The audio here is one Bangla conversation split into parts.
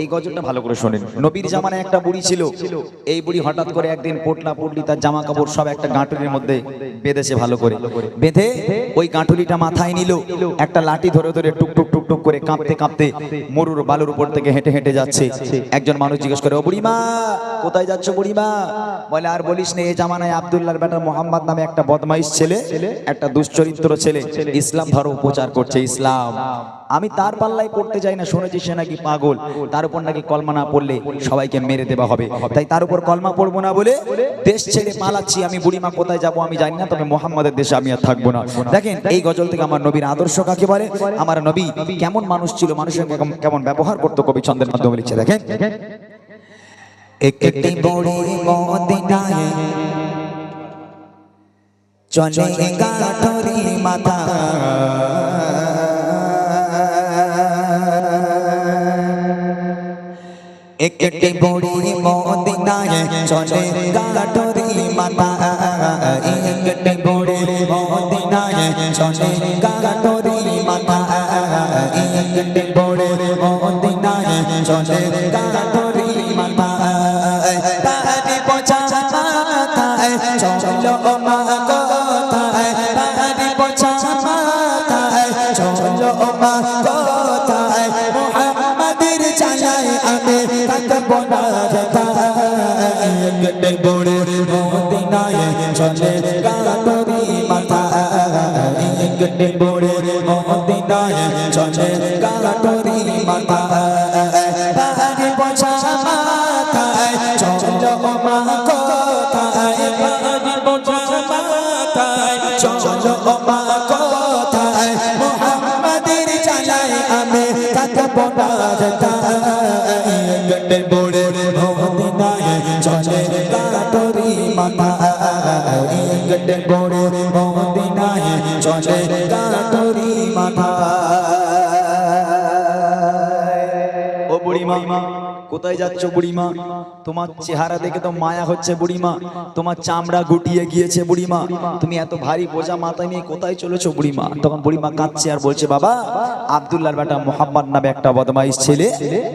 এই গজলটা ভালো করে শোনেন। নবীর জামানায় একটা বুড়ি ছিল। এই বুড়ি হঠাৎ করে একদিন পোটলা পুটলি, তার জামা কাপড় সব একটা গাঁটুলির মধ্যে বেঁধেছে ভালো করে। বেঁধে ওই গাঁটুলিটা মাথায় নিল। একটা লাঠি ধরে ধরে টুক টুক করে কাঁপতে কাঁপতে মরুর বালুর উপর থেকে হেঁটে হেঁটে যাচ্ছে। একজন মানুষ জিজ্ঞেস করে, ও বুড়িমা, কোথায় যাচ্ছ বুড়িমা? বলে, আর বলিস না, এই জামানায় আব্দুল্লাহর বেটা মোহাম্মদ নামে একটা বদমাইশ ছেলে, একটা দুশ্চরিত্র ছেলে। ইসলাম ধর্ম প্রচার করছে, ইসলাম। আমি তার পাল্লায় পড়তে চাই না, শুনেছি সে নাকি পাগল। তার উপর নাকি কলমা না পড়লে সবাইকে মেরে দেওয়া হবে। তাই তার উপর কলমা পড়ব না বলে দেশ ছেড়ে পালাচ্ছি। আমি বুড়িমা, কোথায় যাব আমি জানি না, তবে মোহাম্মদের দেশে আমি আর থাকব না। দেখেন, এই গজল থেকে আমার নবীর আদর্শ কাকে বলে? আমার নবী কেমন মানুষ ছিল? মানুষের কেমন- ব্যবহার করতো কবি? ছন্দের মাধ্যমে লিখছে দেখেন। একটি বড়ি মদিনায় চলে গাঠরি মাথা একটি বড়ি মদিনায় চলে গাঠরি একটি বড়ি মদিনায় চলে গাঠরি মাথা একটি বড়ি মদিনায় চলে গাঠরি মাথা তারি পোছা মাথায় চলো মা কোথায়? তারি পোছা মাথায় চলো মা কোথায়? মোহাম্মদের চালায় আমি থাকব না গেটে বড়ে মদিনায় চলে গাটরি মাথা গেটে বড়ে মদিনায় চলে গাটরি মাথা তারি পোছা মাথায় চলো মা কোথায় তারি পোছা মাথায় চলো মা কোথায় মোহাম্মদের চালায় আমি থাকব না গেটে গেটে বড়ে মদিনায় চলে গাটরি মাথা ও বুড়িমা, কোথায় যাচ্ছ বুড়িমা? তোমার চেহারা দেখে তো মায়া হচ্ছে বুড়িমা। তোমার চামড়া গুটিয়ে গিয়েছে বুড়িমা। তুমি এত ভারী বোঝা মাথায় নিয়ে কোথায় চলেছো বুড়িমা? তখন বুড়িমা কাঁদছে আর বলছে, বাবা, আব্দুল্লাহর বেটা মোহাম্মদ নামে একটা বদমাইশ ছেলে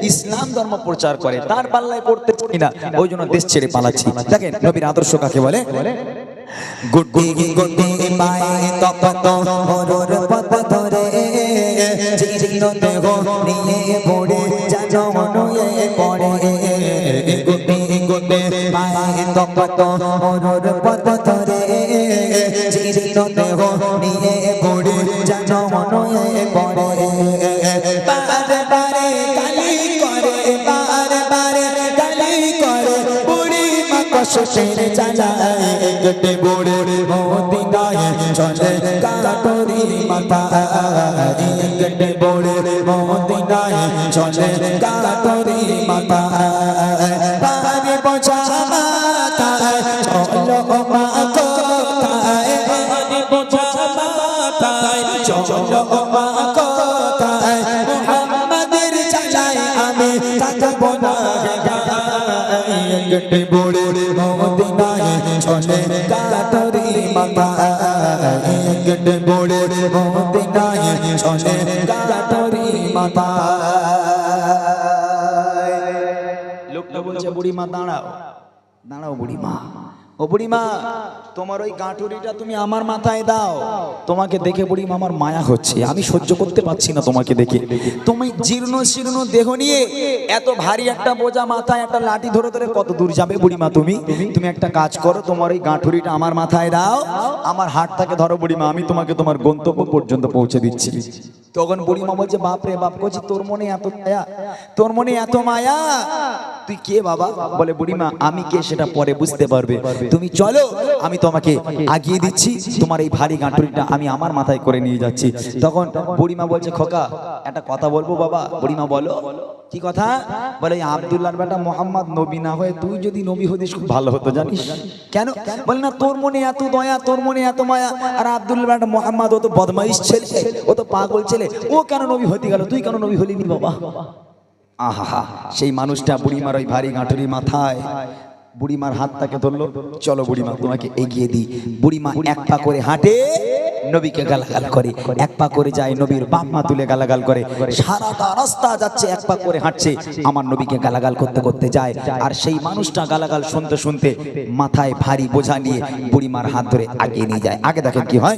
ইসলাম ধর্ম প্রচার করে। তার পাল্লায় পড়তে চাই না। ওই জন্য দেশ ছেড়ে পালাচ্ছি। দেখেন নবীর আদর্শ কাকে বলে? গুড্ডি গুড্ডি পায়ে তপত হরর পথ ধরে। জীর্ণ দেহ নিয়ে পড়ে, জানো নুয়ে পড়ে। নিয়ে কষ্টের চালায় গটে বড়ে গায়ে চলে কাটরি মাথা গেটে বড়ে মদিনায় চলে কাটরি মাথা গটে বড়ে মদিনায় চলে কাটরি মাথা গটে বড়ে মদিনায় চলে কাতরি মাতা। লোকটা বলছে বুড়িমা দাঁড়াও। দাঁড়াও বুড়িমা। ও বুড়িমা, তোমার ওই গাঁটুরিটা তুমি আমার মাথায় দাও। তোমাকে দেখে বুড়িমা আমার মায়া হচ্ছে। আমি সহ্য করতে পারছি না তোমাকে দেখে। তুমি জীর্ণ শীর্ণ দেহ নিয়ে এত ভারী একটা বোঝা মাথায় একটা লাঠি ধরে ধরে কত দূর যাবে বুড়িমা তুমি? তুমি একটা কাজ করো, তোমার ওই গাঁটুরিটা আমার মাথায় দাও। আমার হাতটাকে ধরো বুড়িমা, আমি তোমাকে তোমার গন্তব্য পর্যন্ত পৌঁছে দিচ্ছি। তখন বুড়িমা বলছে বাপ রে বাপ করছি তোর মনে এত মায়া? তোর মনে এত মায়া? তুই কে বাবা? বলে, বুড়িমা, আমি কে সেটা পরে বুঝতে পারবে। তুমি চলো, আমি তোমাকে আগিয়ে দিচ্ছি। তোমার এই ভারী গাঁটুরিটা আমি আমার মাথায় করে নিয়ে যাচ্ছি। তখন বুড়িমা বলছে, খোকা, একটা কথা বলব বাবা? বুড়িমা, বলো। কি কথা? বলে, এই আব্দুল্লাহর বেটা মোহাম্মদ নবী না হয়ে তুই যদি নবী হতিস, খুব ভালো হতো, জানিস? কেন? বলে, না, তোর মনে এত দয়া, তোর মনে এত মায়া। আর আব্দুল্লাহ বেটা মোহাম্মদ, ও তো বদমাইশ ছেলে, ও তো পাগল ছেলে। ও কেন নবী হতে গেল? তুই কেন নবী হলিনি বাবা? আহা, সেই মানুষটা বুড়িমার ওই ভারী গাঁটুরি মাথায়। বুড়িমার হাতটাকে ধরলো, চলো বুড়িমা, তোমাকে এগিয়ে দিই। বুড়িমা এক পা করে হাঁটে, নবীকে গালাগাল করে। এক পা করে যায় নবীর বাপ মা তুলে গালাগাল করে। সারাটা রাস্তা যাচ্ছে, এক পা করে হাঁটছে। আমার নবীকে গালাগাল করতে করতে যায়। আর সেই মানুষটা গালাগাল শুনতে শুনতে মাথায় ভারী বোঝা নিয়ে বুড়িমার হাত ধরে আগিয়ে নিয়ে যায়। আগে দেখেন কি হয়?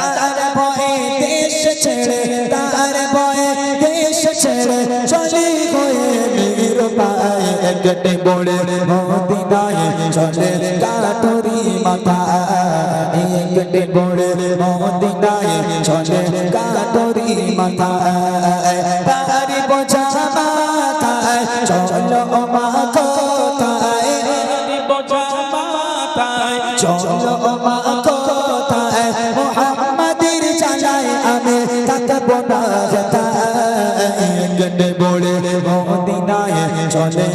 একটে বড়ে মদিনায় চলে কাটুরি মাথা। কেটে বড়ে মদিনায় চলে কাটুরি মাথা। তারি বোঝা মাথা চলো মা কোথায়? চলো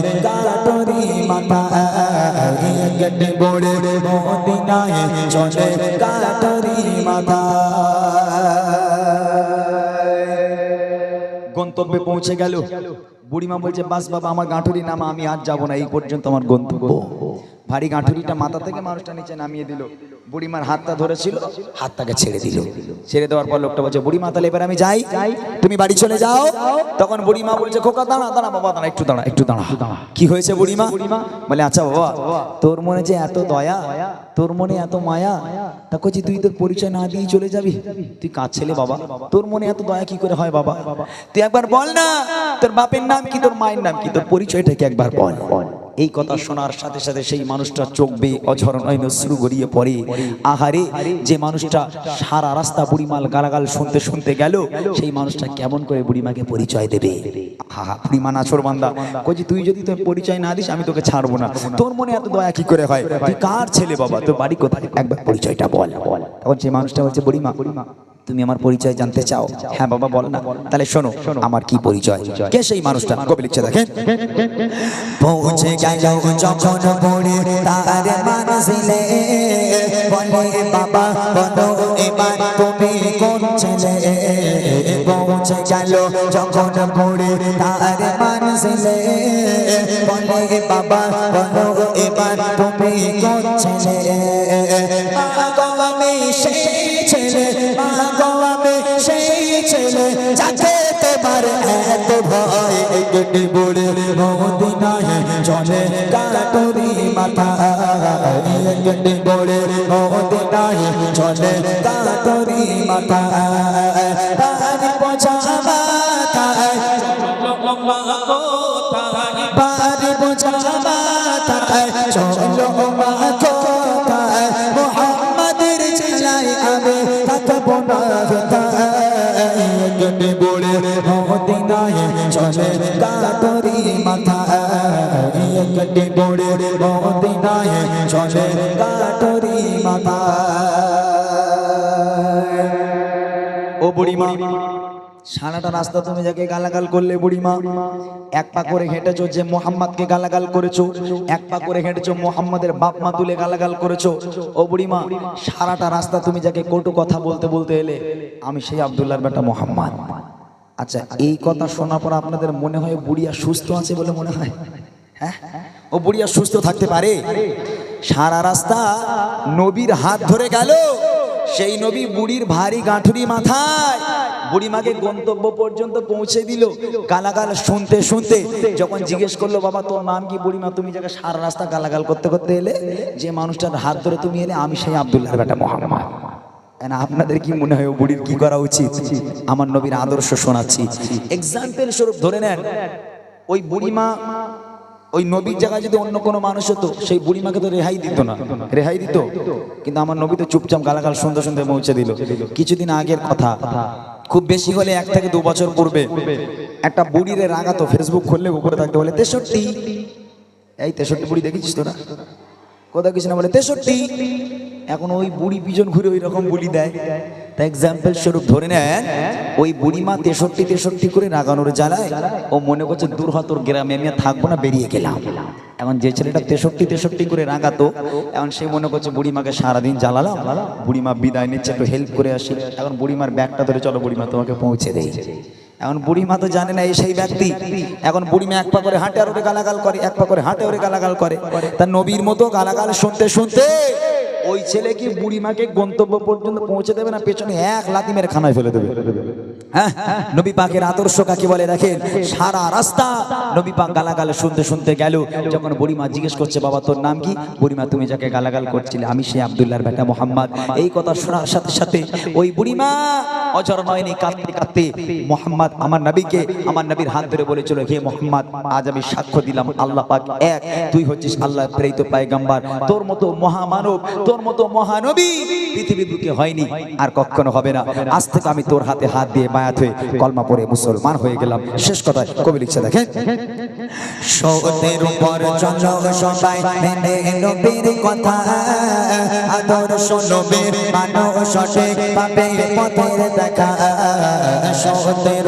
কাটরি চলে। কাটরি গন্তব্যে পৌঁছে গেল। বুড়িমা বলছে, বাস বাবা, আমার গাঁঠুরি নামা, আমি আজ যাব না, এই পর্যন্ত আমার গন্তব্য। ভারী গাঁঠুরিটা মাথা থেকে মানুষটা নিচে নামিয়ে দিল। বুড়িমার হাতটা ধরেছিল হাতটাকে ছেড়ে দিল। ছেড়ে দেওয়ার পর লোকটা বলছে বুড়িমা তাহলে এবার আমি যাই। তুমি বাড়ি চলে যাও। তখন বুড়িমা বলছে খোকা দাঁড়া দাঁড়া বাবা দাঁড়া একটু দাঁড়া একটু দাঁড়া। কি হয়েছে বুড়িমা? বলে আচ্ছা বাবা তোর মনে যে এত দয়া তোর মনে এত মায়া তা কচি তুই তোর পরিচয় না দিয়ে চলে যাবি? তুই কাজ ছেলে বাবা। তোর মনে এত দয়া কি করে হয় বাবা? তুই একবার বল না তোর বাপের নাম কি তোর মায়ের নাম কি তোর পরিচয়টা কি একবার বল? এই কথা শোনার সাথে সাথে সেই মানুষটা চোখ বেয়ে অঝর নয় শুরু গড়িয়ে পড়ে। আহারে, যে মানুষটা সারা রাস্তা বুড়িমাল গালাগাল শুনতে শুনতে গেল, সেই মানুষটা কেমন করে বুড়িমাকে পরিচয় দেবে? বান্দা। তুই যদি তোর পরিচয় না দিস, আমি তোকে ছাড়বো না। তোর মনে এত দয়া কি করে কার ছেলে বাবা? তোর বাড়ি একবার পরিচয়টা বল। সেই মানুষটা বুড়িমা তুমি আমার পরিচয় জানতে চাও। হ্যাঁ বাবা, বল না। তাহলে শোনো, আমার কি পরিচয়? কে সেই মানুষটা? কবি লিখছে দেখেন পৌঁছে গেল যখন পড়ে তার মানসিলে। বলে, বাবা, বলো, এবার তুমি কোন ছেলে? পৌঁছে গেল যখন পড়ে তার মানসিলে। বলে, বাবা, বলো, এবার তুমি বড়ে মদিনায় চলে কাটরি মাথা একটি বড়ে মদিনায় চলে কাটরি মাথা তার পোছা মাথায় পার বোঝা মাথায় চলো মা কোথায় মোহাম্মদের ছেলাই আমি থাকব না। গডে বড়ে মদিনায় চলে কাটরি মাথা গডে বড়ে মদিনায় চলে কাটরি মাথা ও বুড়িমা সারাটা রাস্তা তুমি যাকে গালাগাল করলে বুড়িমা, এক পা করে হেঁটেছো যে মোহাম্মদকে গালাগাল করেছ, এক পা করে হেঁটেছো মোহাম্মদের বাপ মা তুলে গালাগাল করেছ। ও বুড়িমা, সারাটা রাস্তা তুমি যাকে কটু কথা বলতে বলতে এলে, আমি সেই আব্দুল্লাহর বেটা মোহাম্মদ। আচ্ছা এই কথা শোনার পর আপনাদের মনে হয় বুড়িয়া সুস্থ আছে বলে মনে হয়? হ্যাঁ? ও বুড়িয়া সুস্থ থাকতে পারে? সারা রাস্তা নবীর হাত ধরে গেল, সেই নবী বুড়ির ভারী গাঁঠুরি মাথায় বুড়িমাকে গন্তব্য পর্যন্ত পৌঁছে দিল। গালাগাল শুনতে শুনতে যখন জিজ্ঞেস করল, বাবা, তোর নাম কি বুড়িমা? তুমি যাকে সারা রাস্তা গালাগাল করতে করতে এলে, যে মানুষটার হাত ধরে তুমি এলে, আমি সেই আব্দুল্লাহ বেটা মোহাম্মদ। আপনাদের কি মনে হয় বুড়ির কি করা উচিত? আমার নবীর আদর্শ শোনাচ্ছি। এক্সাম্পল স্বরূপ ধরে নেন, ওই বুড়িমা, ওই নবীর জায়গায় যদি অন্য কোনো মানুষ হতো, সেই বুড়িমাকে তো রেহাই দিত না। রেহাই দিত। কিন্তু আমার নবী তো চুপচাপ গালাগাল শুনতে শুনতে পৌঁছে দিল। কিছুদিন আগের কথা খুব বেশি হলে এক থেকে দু বছর পূর্বে একটা বুড়িরে রাগাতো ফেসবুক খুললে, উপরে থাকতে বলে, তেষট্টি। এই তেষট্টি বুড়ি দেখেছিস না? কোথাও কিছু না বলে, তেষট্টি। এখন ওই বুড়ি পিছন ঘুরে ওই রকম বুলি দেয়। এক্সাম্পল স্বরূপ ধরে নেন, ওই বুড়িমা তেষট্টি তেষট্টি করে রাগানোর জ্বালায় ও মনে করছে, দূর হতোর গ্রামে, আমি থাকব না, বেরিয়ে গেলাম। এখন যে ছেলেটা তেষট্টি তেষট্টি করে রাগাতো, এখন সে মনে করছে, বুড়িমাকে সারাদিন জ্বালালাম, বুড়িমা বিদায় নিচ্ছে, একটু হেল্প করে আসি। এখন বুড়িমার ব্যাগটা ধরে, চলো বুড়িমা, তোমাকে পৌঁছে দেই। এখন বুড়িমা তো জানে না এই সেই ব্যক্তি। এখন বুড়িমা এক পা করে হাঁটে আর ওরে গালাগাল করে, এক পা করে হাঁটে ওরে গালাগাল করে। তার নবীর মতো গালাগাল শুনতে শুনতে ওই ছেলে কি বুড়িমাকে গন্তব্য পর্যন্ত পৌঁছে দেবে না পেছনে এক লাতিমের মেরে খানায় ফেলে দেবে? হ্যাঁ? নবী পাকের আদর্শ কাকে বলে দেখেন? সারা রাস্তা নবী পাক গালাগাল শুনতে শুনতে গেল। যখন বুড়িমা জিজ্ঞেস করছে, বাবা, তোর নাম কি? বুড়িমা তুমি যাকে গালাগাল করছিলে, আমি সে আবদুল্লাহর বেটা মোহাম্মদ। এই কথা শোনার সাথে সাথে ওই বুড়িমা অজর নয়নি কাঁদতে কাঁদতে মোহাম্মদ আমার নবীকে আমার নবীর হাত ধরে বলেছিল, হে মোহাম্মদ, আজ আমি সাক্ষ্য দিলাম, আল্লাহ পাক এক, তুই হচ্ছিস আল্লাহ প্রেরিত পায়গাম্বার। তোর মতো মহামানব, তোর মতো মহানবী পৃথিবীর বুকে হয়নি, আর কখনো হবে না। আজ থেকে আমি তোর হাতে হাত দিয়ে বায়াত হয়ে কলমা পড়ে মুসলমান হয়ে গেলাম। শেষ কথায় কবি লিখছে, দেখেন। সতের উপর চলো সবাই, মেনে নবীর কথা। আদর্শ নবীর মানো সঠিক পাবে পথের দেখা সতের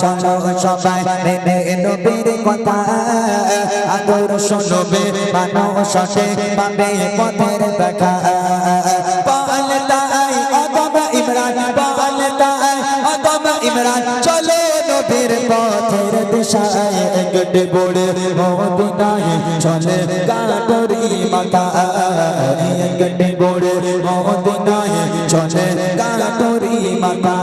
চলো সবাই মেনে নবীর কথা। আদর্শ নবীর মানো সঠিক পাবে পথের দেখা। দিশায় গডে বড়ে মদিনায় চলে কাটরি মাতা চলে মাতা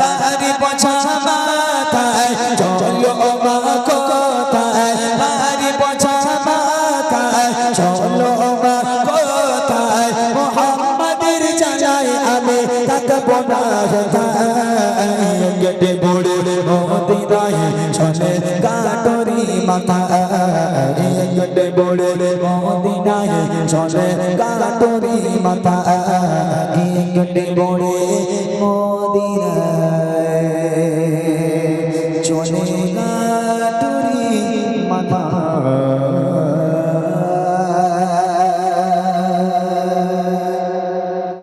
তারি পছা মাথায় চলো মা কোথায় তারি পছা মাথায় চলো মা কোথায় মোহাম্মদের জানায় আমি থাকব না গেটে বড়ে বড়ে মদিনায় চলে কাটরি মাথা গেটে